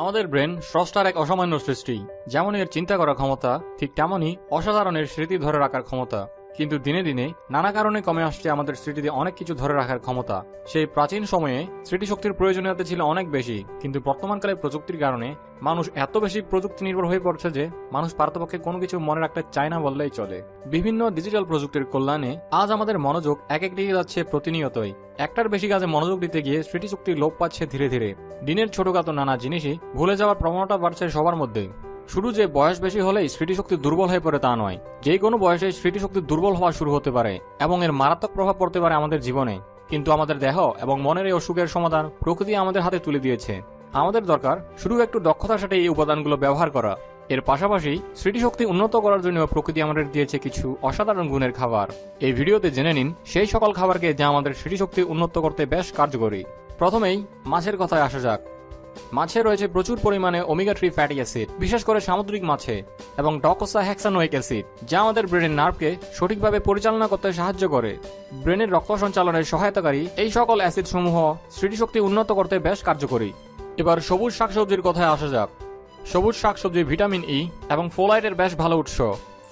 আমাদের ব্রেন স্রষ্টার এক অসামান্য সৃষ্টি। যেমন এর চিন্তা করার ক্ষমতা, ঠিক তেমনই অসাধারণের স্মৃতি ধরে রাখার ক্ষমতা। কিন্তু দিনে দিনে নানা কারণে কমে আসছে আমাদের স্মৃতিতে অনেক কিছু ধরে রাখার ক্ষমতা। সেই প্রাচীন সময়ে স্মৃতিশক্তির প্রয়োজনীয়তা ছিল অনেক বেশি, কিন্তু বর্তমানকালে প্রযুক্তির কারণে মানুষ এত বেশি প্রযুক্তি নির্ভর হয়ে পড়ছে যে মানুষ পার্থপক্ষে কোনো কিছু মনে রাখতে চায় না বললেই চলে। বিভিন্ন ডিজিটাল প্রযুক্তির কল্যাণে আজ আমাদের মনোযোগ এক এক দিকে যাচ্ছে প্রতিনিয়তই। একটার বেশি কাজে মনোযোগ দিতে গিয়ে স্মৃতিশক্তি লোপ পাচ্ছে ধীরে ধীরে। দিনের ছোটখাটো নানা জিনিসই ভুলে যাওয়ার প্রবণতা বাড়ছে সবার মধ্যেই শুধু যে বয়স বেশি হলেই স্মৃতিশক্তি দুর্বল হয়ে পড়ে তা নয়। যে কোনো বয়সে স্মৃতিশক্তি দুর্বল হওয়া শুরু হতে পারে এবং এর মারাত্মক প্রভাব পড়তে পারে আমাদের জীবনে। কিন্তু আমাদের দেহ এবং মনের এই অসুখের সমাধান প্রকৃতি আমাদের হাতে তুলে দিয়েছে। আমাদের দরকার শুধু একটু দক্ষতার সাথে এই উপাদানগুলো ব্যবহার করা। এর পাশাপাশি স্মৃতিশক্তি উন্নত করার জন্য প্রকৃতি আমাদের দিয়েছে কিছু অসাধারণ গুণের খাবার। এই ভিডিওতে জেনে নিন, সেই সকল খাবারকে যা আমাদের স্মৃতিশক্তি উন্নত করতে বেশ কার্যকরী। প্রথমেই মাছের কথায় আসা যাক। মাছে রয়েছে প্রচুর পরিমাণে ওমেগা থ্রি ফ্যাটি অ্যাসিড বিশেষ করে সামুদ্রিক মাছে, এবং ডকোসা হ্যাক্সানোইক অ্যাসিড যা আমাদের ব্রেনের নার্ভকে সঠিকভাবে পরিচালনা করতে সাহায্য করে। ব্রেনের রক্ত সঞ্চালনের সহায়তাকারী এই সকল অ্যাসিড সমূহ স্মৃতিশক্তি উন্নত করতে বেশ কার্যকরী। এবার সবুজ শাকসবজির কথায় আসা যাক। সবুজ শাকসবজি ভিটামিন ই এবং ফোলাইটের বেশ ভালো উৎস।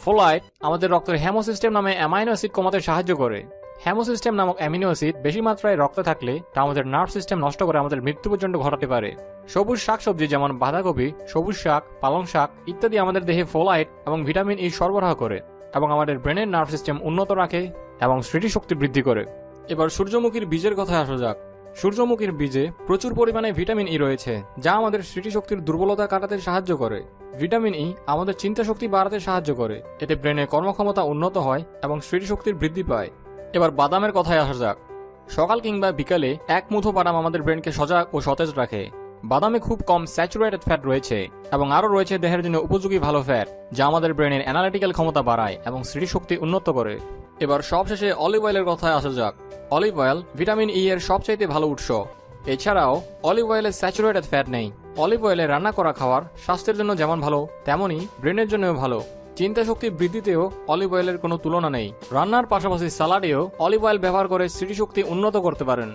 ফোলাইট আমাদের রক্তের হ্যামোসিস্টেম নামে অ্যামাইনো অ্যাসিড কমাতে সাহায্য করে। হ্যামোসিস্টেম নামক অ্যামিনো অ্যাসিড বেশি মাত্রায় রক্তে থাকলে তা আমাদের নার্ভ সিস্টেম নষ্ট করে আমাদের মৃত্যু পর্যন্ত ঘটাতে পারে। সবুজ শাকসবজি যেমন বাঁধাকপি, সবুজ শাক, পালং শাক ইত্যাদি আমাদের দেহে ফোলাইট এবং ভিটামিন ই সরবরাহ করে এবং আমাদের ব্রেনের নার্ভ সিস্টেম উন্নত রাখে এবং স্মৃতিশক্তি বৃদ্ধি করে। এবার সূর্যমুখীর বীজের কথায় আসা যাক। সূর্যমুখীর বীজে প্রচুর পরিমাণে ভিটামিন ই রয়েছে, যা আমাদের স্মৃতিশক্তির দুর্বলতা কাটাতে সাহায্য করে। ভিটামিন ই আমাদের চিন্তা শক্তি বাড়াতে সাহায্য করে, এতে ব্রেনের কর্মক্ষমতা উন্নত হয় এবং স্মৃতিশক্তির বৃদ্ধি পায়। এবার বাদামের কথায় আসা যাক। সকাল কিংবা বিকালে এক মুঠো বাদাম আমাদের ব্রেনকে সজাগ ও সতেজ রাখে। বাদামে খুব কম স্যাচুরেটেড ফ্যাট রয়েছে এবং আরও রয়েছে দেহের জন্য উপযোগী ভালো ফ্যাট যা আমাদের ব্রেনের অ্যানালিটিক্যাল ক্ষমতা বাড়ায় এবং স্মৃতিশক্তি উন্নত করে। এবার সবশেষে অলিভ অয়েলের কথায় আসা যাক। অলিভ অয়েল ভিটামিন ই এর সবচাইতে ভালো উৎস। এছাড়াও অলিভ অয়েলে স্যাচুরেটেড ফ্যাট নেই। অলিভ অয়েলে রান্না করা খাবার স্বাস্থ্যের জন্য যেমন ভালো, তেমনই ব্রেনের জন্যও ভালো। চিন্তা শক্তি বৃদ্ধিতেও অলিভ অয়েলের কোনো তুলনা নেই। রান্নার পাশাপাশি স্যালাডেও অলিভ অয়েল ব্যবহার করে স্মৃতিশক্তি উন্নত করতে পারেন।